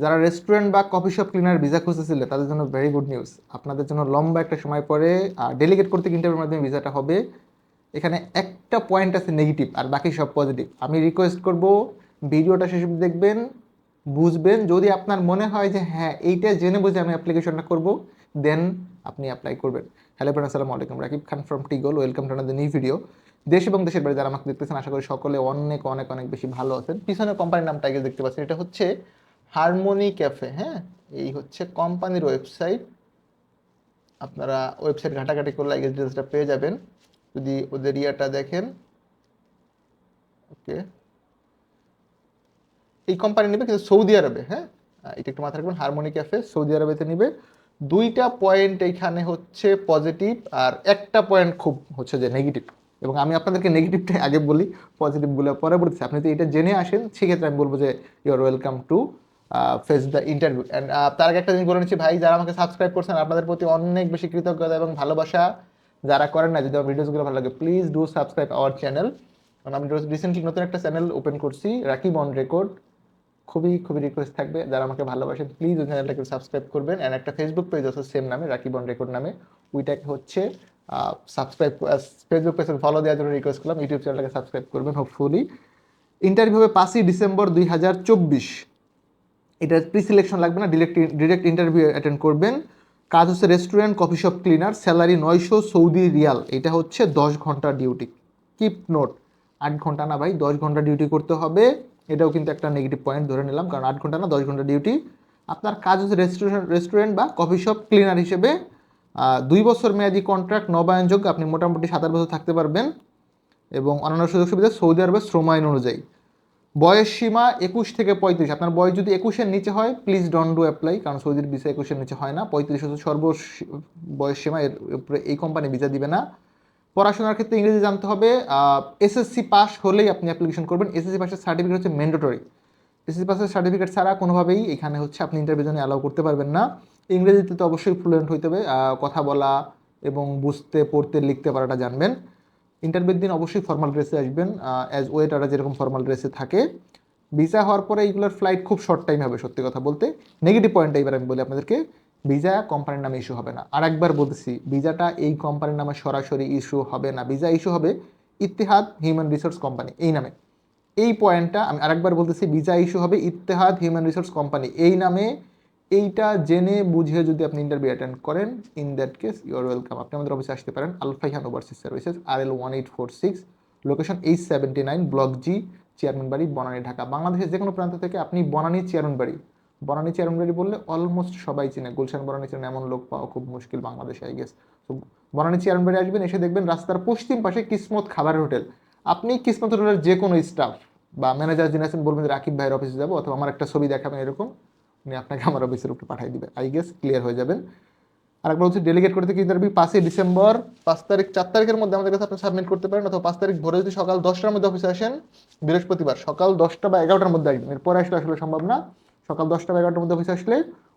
যারা রেস্টুরেন্ট বা coffee shop cleaner visa খুঁজতেছিলেন তাদের জন্য ভেরি গুড নিউজ আপনাদের জন্য লম্বা একটা সময় পরে ডেলিগেট করতে ইন্টারভিউর মাধ্যমে ভিসাটা হবে। এখানে একটা পয়েন্ট আছে নেগেটিভ আর বাকি সব পজিটিভ আমি রিকোয়েস্ট করব, ভিডিওটা শেষ দেখবেন, বুঝবেন। যদি আপনার মনে হয় যে হ্যাঁ এইটা জেনে বুঝে আমি অ্যাপ্লিকেশনটা করব দেন আপনি অ্যাপ্লাই করবেন। হ্যালো ফ্রেন্ড আসসালামু আলাইকুম। Rakib Khan from টিগল welcome to another new video দেশ এবং দেশের বাইরে যারা আমাকে দেখতেছেন, আশা করি সকলে অনেক অনেক অনেক বেশি ভালো আছেন। পিছনে কোম্পানির নামটা আগে দেখতে পাচ্ছেন। এটা হচ্ছে হারমোনি ক্যাফে হ্যাঁ? এই হচ্ছে কোম্পানির ওয়েবসাইট। আপনারা ওয়েবসাইট ঘাটাঘাটি করলে আগে ডিটেলসটা পেয়ে যাবেন। যদি ওদের ইয়াটা দেখেন। ওকে। এই কোম্পানি নেবে কিন্তু সৌদি আরবে হ্যাঁ? এটা একটু মাথায় রাখবেন, হারমোনি ক্যাফে সৌদি আরবেতে নিবে। দুইটা পয়েন্ট এইখানে হচ্ছে পজিটিভ আর একটা পয়েন্ট খুব হচ্ছে যে নেগেটিভ এবং আমি আপনাদেরকে নেগেটিভটা আগে বলি পজিটিভগুলো পরে বলতেছি আপনি তো এটা জেনে আসেন, সেক্ষেত্রে আমি বলব যে your welcome to face the interview and তার আগে একটা জিনিস বলে নিচ্ছি, ভাই, যারা আমাকে সাবস্ক্রাইব করছেন, আপনাদের প্রতি অনেক বেশি কৃতজ্ঞতা এবং ভালোবাসা যারা করেন না, যদি আমার ভিডিওসগুলো ভালো লাগে please do subscribe our channel কারণ আমি রিসেন্টলি নতুন একটা চ্যানেল ওপেন করছি রাকিব অন রেকর্ড খুবই খুবই রিকোয়েস্ট থাকবে, যারা আমাকে ভালোবাসেন প্লিজ ওই চ্যানেলটাকে সাবস্ক্রাইব করবেন। অ্যান্ড একটা ফেসবুক পেজ আছে সেম নামে রাকিব অন রেকর্ড নামে। ওইটাকে হচ্ছে সাবস্ক্রাইব ফেসবুক পেজ ফলো দেওয়ার জন্য রিকোয়েস্ট করলাম। ইউটিউব চ্যানেলটাকে সাবস্ক্রাইব করবেন হোপফুলি ইন্টারভিউ হবে পাঁচই ডিসেম্বর দুই হাজার চব্বিশ। এটা প্রি সিলেকশন লাগবে না ডিরেক্ট ডিরেক্ট ইন্টারভিউ অ্যাটেন্ড করবেন। কাজ হচ্ছে restaurant coffee shop cleaner salary নয়শো সৌদি রিয়াল। এটা হচ্ছে দশ ঘণ্টা ডিউটি কিপ নোট আট ঘণ্টা না ভাই, দশ ঘণ্টা ডিউটি করতে হবে। এটাও কিন্তু একটা নেগেটিভ পয়েন্ট ধরে নিলাম, কারণ আট ঘণ্টা না, দশ ঘণ্টা ডিউটি আপনার কাজ হচ্ছে রেস্টুরেন্ট রেস্টুরেন্ট বা কফি শপ ক্লিনার হিসেবে দুই বছর মেয়াদি কন্ট্রাক্ট নবায়নযোগ্য আপনি মোটামুটি সাত আট বছর থাকতে পারবেন। এবং অন্যান্য সুযোগ সুবিধা সৌদি আরবের শ্রম আইন অনুযায়ী। বয়স সীমা একুশ থেকে পঁয়ত্রিশ। আপনার বয়স যদি একুশের নিচে হয় প্লিজ ডন ডু অ্যাপ্লাই কারণ সৌদির ভিসা একুশের নিচে হয় না। পঁয়ত্রিশ হচ্ছে সর্ব বয়স সীমা, এর উপরে এই কোম্পানি ভিসা দিবে না। পড়াশোনার ক্ষেত্রে ইংরেজি জানতে হবে। এসএসসি পাস হলেই আপনি অ্যাপ্লিকেশন করবেন। এসএসসি পাসের সার্টিফিকেট হচ্ছে ম্যান্ডেটরি এসএসসি পাসের সার্টিফিকেট ছাড়া কোনোভাবেই এখানে হচ্ছে আপনি ইন্টারভিউ জন্য অ্যালাউ করতে পারবেন না। ইংরেজিতে তো অবশ্যই ফ্লুয়েন্ট হইতে হবে। কথা বলা এবং বুঝতে, পড়তে, লিখতে পারাটা জানবেন। ইন্টারভিউর দিন অবশ্যই ফর্মাল ড্রেসে আসবেন অ্যাজ ওয়েটাররা যেরকম ফর্মাল ড্রেসে থাকে। ভিসা হওয়ার পরে এইগুলোর ফ্লাইট খুব শর্ট টাইম হবে, সত্যি কথা বলতে। নেগেটিভ পয়েন্টটা এবার আমি বলি আপনাদেরকে ভিসা কোম্পানির নামে ইস্যু হবে না। আর একবার বলতেছি ভিসাটা এই কোম্পানির নামে সরাসরি ইস্যু হবে না। ভিসা ইস্যু হবে ইতিহাদ হিউম্যান রিসোর্স কোম্পানি এই নামে। এই পয়েন্টটা আমি আরেকবার বলতেছি ভিসা ইস্যু হবে ইতিহাদ হিউম্যান রিসোর্স কোম্পানি এই নামে এইটা জেনে বুঝে যদি আপনি ইন্টারভিউ অ্যাটেন্ড করেন in that case your welcome আপনি আমাদের অফিসে আসতে পারেন Alfaihan overseas services R L one eight four six location eight seventy nine block G chairman Bari Banani Dhaka বাংলাদেশের যে কোনো প্রান্ত থেকে আপনি বনানী চেয়ারম্যান বাড়ি বনানী চেয়ারম্যান বাড়ি বললে অলমোস্ট সবাই চিনে। গুলশান বনানী চেনে এমন লোক পাওয়া খুব মুশকিল বাংলাদেশে আই গেস তো বনানী চেয়ারম্যান বাড়ি আসবেন, এসে দেখবেন রাস্তার পশ্চিম পাশে কিসমত খাবারের হোটেল। আপনি কিসমত হোটেলের যে কোনো স্টাফ বা ম্যানেজার যিনি আছেন বলবেন রাকিব ভাইয়ের অফিসে যাব অথবা আমার একটা ছবি দেখাবেন, এরকম। উনি আপনাকে আমার অফিসের উপরে পাঠিয়ে দিবে আই গেস ক্লিয়ার হয়ে যাবেন। আরেকবার হচ্ছে ডেলিগেট করতে ইন্টারভিউ পাঁচই ডিসেম্বর, পাঁচ তারিখ, চার তারিখের মধ্যে আমাদের কাছে আপনি সাবমিট করতে পারেন, অথবা পাঁচ তারিখ ভোরে যদি সকাল দশটার মধ্যে অফিসে আসেন, বৃহস্পতিবার সকাল দশটা বা এগারোটার মধ্যে আসবেন। এরপরে আসলে আসলে সম্ভব না। সকাল দশটা বা এগারোটার মধ্যে অফিসে আসলে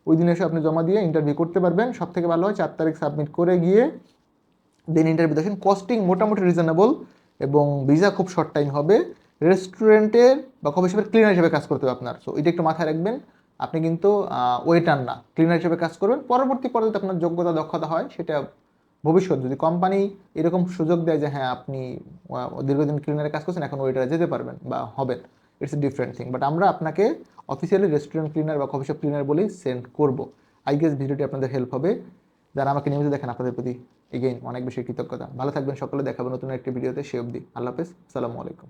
ওই দিন এসে আপনি জমা দিয়ে ইন্টারভিউ করতে পারবেন। সব থেকে ভালো হয়, চার তারিখ সাবমিট করে গিয়ে দেন ইন্টারভিউ দেখেন কস্টিং মোটামুটি রিজনেবল এবং ভিসা খুব শর্ট টাইম হবে। রেস্টুরেন্টের বা কফি শপের ক্লিনার হিসেবে কাজ করতে হবে আপনার। সো এটা একটু মাথায় রাখবেন। আপনি কিন্তু ওয়েটার না। ক্লিনার হিসেবে কাজ করবেন। পরবর্তী পর্যায়ে আপনার যোগ্যতা, দক্ষতা হয়, সেটা ভবিষ্যৎ। যদি কোম্পানি এরকম সুযোগ দেয় যে হ্যাঁ আপনি দীর্ঘদিন ক্লিনারে কাজ করছেন, এখন ওয়েটারে যেতে পারবেন বা হবেন। It's a different thing but আমরা আপনাকে অফিসিয়ালি রেস্টুরেন্ট ক্লিনার বা কফি শপ ক্লিনার বলেই সেন্ড করব। আই গেস ভিডিওটি আপনাদের হেল্প হবে। যারা আমাকে নিয়মিত দেখেন, আপনাদের প্রতি এগেইন অনেক বেশি কৃতজ্ঞতা। ভালো থাকবেন সকলে। দেখাবেন নতুন একটি ভিডিওতে সে অবধি আল্লাহ হাফেজ। সালামু আলাইকুম।